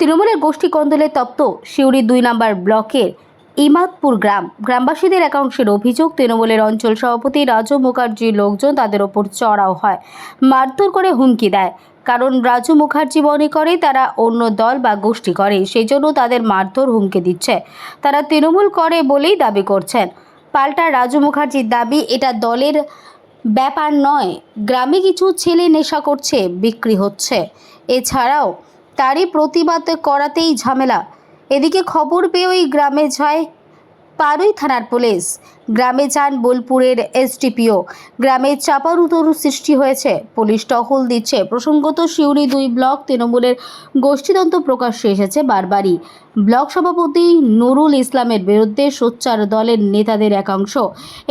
তৃণমূলের গোষ্ঠী কন্দলে তপ্ত সিউড়ি দুই নম্বর ব্লকের ইমাদপুর গ্রাম। গ্রামবাসীদের একাংশের অভিযোগ, তৃণমূলের অঞ্চল সভাপতি রাজু মুখার্জির লোকজন তাদের ওপর চড়াও হয়, মারধর করে হুমকি দেয়। কারণ রাজু মুখার্জি মনে করে তারা অন্য দল বা গোষ্ঠী করে সেই জন্য তাদের মারধর হুমকি দিচ্ছে। তারা তৃণমূল করে বলেই দাবি করছেন। পাল্টা রাজু মুখার্জির দাবি, এটা দলের ব্যাপার নয়। গ্রামে কিছু ছেলে নেশা করছে, বিক্রি হচ্ছে। এছাড়াও তারই প্রতিবাদ করাতেই ঝামেলা। এদিকে খবর পেয়ে ওই গ্রামে যায় পারুই থানার পুলিশ। গ্রামে যান বোলপুরের এসডিপিও। গ্রামে চাপারুতরু সৃষ্টি হয়েছে। পুলিশ টহল দিচ্ছে। প্রসঙ্গত সিউড়ি দুই ব্লক তৃণমূলের গোষ্ঠীতন্ত্র প্রকাশ্যে এসেছে বারবারই। ব্লক সভাপতি নুরুল ইসলামের বিরুদ্ধে সোচ্চার দলের নেতাদের একাংশ।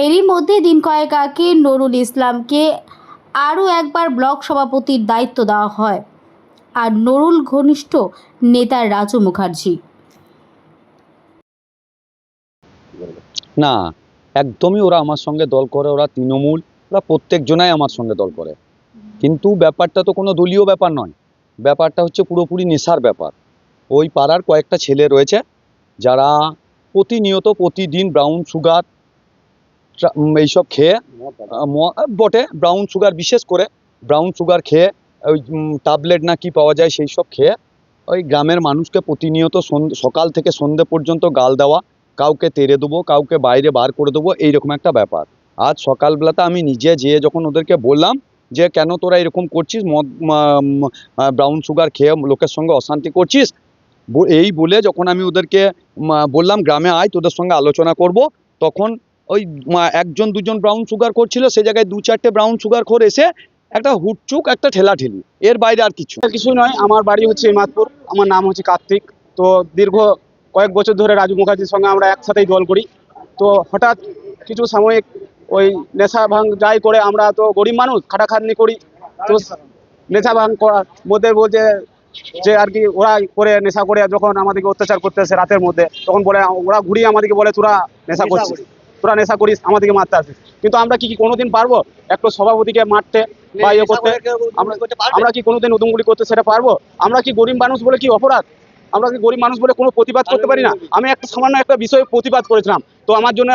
এরই মধ্যে দিন কয়েক আগে নুরুল ইসলামকে আরও একবার ব্লক সভাপতির দায়িত্ব দেওয়া হয়। আর নরুল ঘনিষ্ঠ নেতা রাজু মুখার্জি। না, একদমই ওরা আমার সঙ্গে দল করে, ওরা তৃণমূল, ওরা প্রত্যেকজনাই আমার সঙ্গে দল করে। কিন্তু ব্যাপারটা তো কোনো দলীয় ব্যাপার নয়। ব্যাপারটা হচ্ছে পুরোপুরি নেশার ব্যাপার। ওই পাড়ার কয়েকটা ছেলে রয়েছে, যারা প্রতিনিয়ত প্রতিদিন ব্রাউন সুগার এইসব খেয়ে বটে, ব্রাউন সুগার বিশেষ করে, ব্রাউন সুগার খেয়ে ওই ট্যাবলেট না কি পাওয়া যায় সেই সব খেয়ে ওই গ্রামের মানুষকে প্রতিনিয়ত সকাল থেকে সন্ধে পর্যন্ত গাল দেওয়া, কাউকে তেড়ে দেবো, কাউকে বাইরে বার করে দেবো, এইরকম একটা ব্যাপার। আজ সকালবেলাতে আমি নিজে যেয়ে যখন ওদেরকে বললাম যে, কেন তোরা এরকম করছিস? মদ ব্রাউন সুগার খেয়ে লোকের সঙ্গে অশান্তি করছিস? এই বলে যখন আমি ওদেরকে বললাম, গ্রামে আয়, তোদের সঙ্গে আলোচনা করব। তখন ওই একজন দুজন ব্রাউন সুগার করছিল সে জায়গায় দু চারটে ব্রাউন সুগার খোর এসে একটা হুটচুক একটা ঠেলা ঠেলাঠেলি। এর বাইরে আর কিছু কিছু নয় আমার বাড়ি হচ্ছে ইমাদপুর আমার নাম হচ্ছে কার্তিক। তো দীর্ঘ কয়েক বছর ধরে রাজু মুখার্জির সঙ্গে আমরা একসাথেই দল করি। তো হঠাৎ কিছু সাময়িক ওই নেশা ভাঙ যাই করে আমরা তো গরিব মানুষ খাটাখাটনি করি। তো নেশা ভাঙ করার মধ্যে বলছে যে আর কি ওরা করে নেশা করে যখন আমাদেরকে অত্যাচার করতেছে রাতের মধ্যে তখন বলে ওরা ঘুরিয়ে আমাদেরকে বলে তোরা নেশা করছিস। তোরা নেশা করিস আমাদেরকে মারতে আসিস। কিন্তু আমরা কি কি কোনোদিন পারব? একটা সভাপতিকে মারতে বা ইয়ে করতে। আমরা আমরা কি কোনোদিন উদমগুলি করতে সেটা পারব? আমরা কি গরিব মানুষ বলে কি অপরাধ? আমরা কি গরিব মানুষ বলে কোনো প্রতিবাদ করতে পারি না? আমি একটা সামান্য একটা বিষয়ে প্রতিবাদ করেছিলাম। তো আমার জন্য